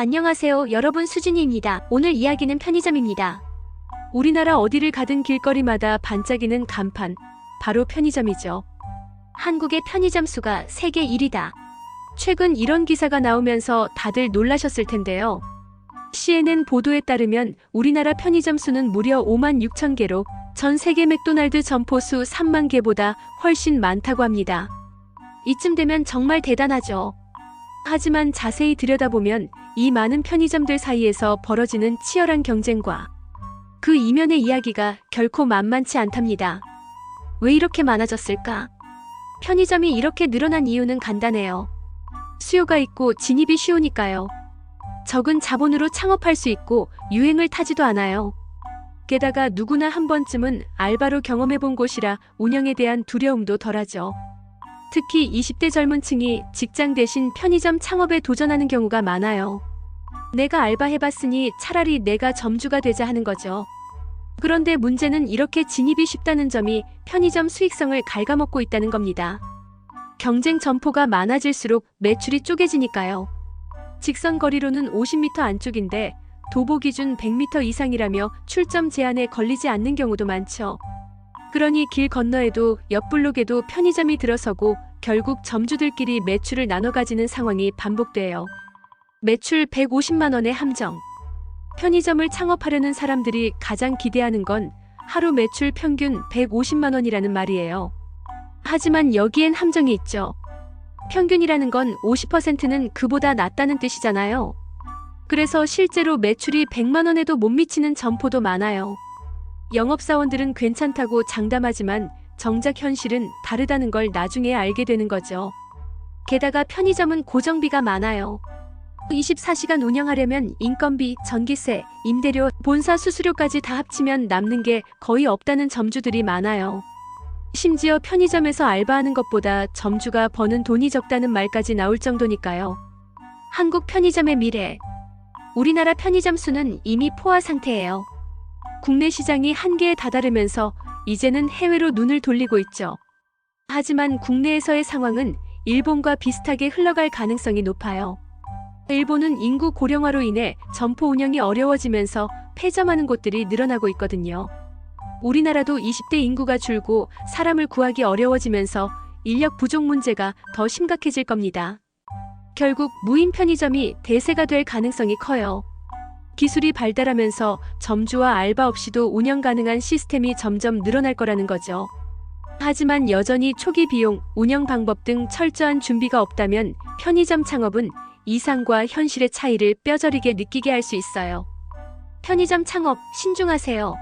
안녕하세요. 여러분 수진이입니다. 오늘 이야기는 편의점입니다. 우리나라 어디를 가든 길거리마다 반짝이는 간판, 바로 편의점이죠. 한국의 편의점 수가 세계 1위다. 최근 이런 기사가 나오면서 다들 놀라셨을 텐데요. CNN 보도에 따르면 우리나라 편의점 수는 무려 5만 6천 개로 전 세계 맥도날드 점포 수 3만 개보다 훨씬 많다고 합니다. 이쯤 되면 정말 대단하죠. 하지만 자세히 들여다보면 이 많은 편의점들 사이에서 벌어지는 치열한 경쟁과 그 이면의 이야기가 결코 만만치 않답니다. 왜 이렇게 많아졌을까? 편의점이 이렇게 늘어난 이유는 간단해요. 수요가 있고 진입이 쉬우니까요. 적은 자본으로 창업할 수 있고 유행을 타지도 않아요. 게다가 누구나 한 번쯤은 알바로 경험해 본 곳이라 운영에 대한 두려움도 덜하죠. 특히 20대 젊은 층이 직장 대신 편의점 창업에 도전하는 경우가 많아요. 내가 알바해봤으니 차라리 내가 점주가 되자 하는 거죠. 그런데 문제는 이렇게 진입이 쉽다는 점이 편의점 수익성을 갉아먹고 있다는 겁니다. 경쟁 점포가 많아질수록 매출이 쪼개지니까요. 직선 거리로는 50m 안쪽인데 도보 기준 100m 이상이라며 출점 제한에 걸리지 않는 경우도 많죠. 그러니 길 건너에도 옆 블록에도 편의점이 들어서고 결국 점주들끼리 매출을 나눠 가지는 상황이 반복돼요. 매출 150만 원의 함정. 편의점을 창업하려는 사람들이 가장 기대하는 건 하루 매출 평균 150만 원이라는 말이에요. 하지만 여기엔 함정이 있죠. 평균이라는 건 50%는 그보다 낮다는 뜻이잖아요. 그래서 실제로 매출이 100만 원에도 못 미치는 점포도 많아요. 영업사원들은 괜찮다고 장담하지만 정작 현실은 다르다는 걸 나중에 알게 되는 거죠. 게다가 편의점은 고정비가 많아요. 24시간 운영하려면 인건비, 전기세, 임대료, 본사 수수료까지 다 합치면 남는 게 거의 없다는 점주들이 많아요. 심지어 편의점에서 알바하는 것보다 점주가 버는 돈이 적다는 말까지 나올 정도니까요. 한국 편의점의 미래. 우리나라 편의점 수는 이미 포화 상태예요. 국내 시장이 한계에 다다르면서 이제는 해외로 눈을 돌리고 있죠. 하지만 국내에서의 상황은 일본과 비슷하게 흘러갈 가능성이 높아요. 일본은 인구 고령화로 인해 점포 운영이 어려워지면서 폐점하는 곳들이 늘어나고 있거든요. 우리나라도 20대 인구가 줄고 사람을 구하기 어려워지면서 인력 부족 문제가 더 심각해질 겁니다. 결국 무인 편의점이 대세가 될 가능성이 커요. 기술이 발달하면서 점주와 알바 없이도 운영 가능한 시스템이 점점 늘어날 거라는 거죠. 하지만 여전히 초기 비용, 운영 방법 등 철저한 준비가 없다면 편의점 창업은 이상과 현실의 차이를 뼈저리게 느끼게 할 수 있어요. 편의점 창업 신중하세요.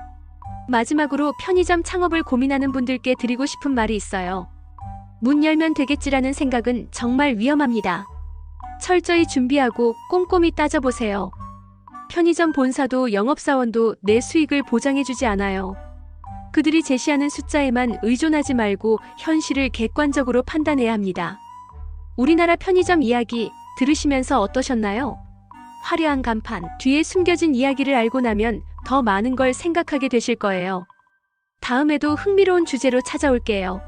마지막으로 편의점 창업을 고민하는 분들께 드리고 싶은 말이 있어요. 문 열면 되겠지라는 생각은 정말 위험합니다. 철저히 준비하고 꼼꼼히 따져보세요. 편의점 본사도 영업사원도 내 수익을 보장해주지 않아요. 그들이 제시하는 숫자에만 의존하지 말고 현실을 객관적으로 판단해야 합니다. 우리나라 편의점 이야기 들으시면서 어떠셨나요? 화려한 간판 뒤에 숨겨진 이야기를 알고 나면 더 많은 걸 생각하게 되실 거예요. 다음에도 흥미로운 주제로 찾아올게요.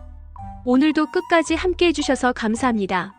오늘도 끝까지 함께 해주셔서 감사합니다.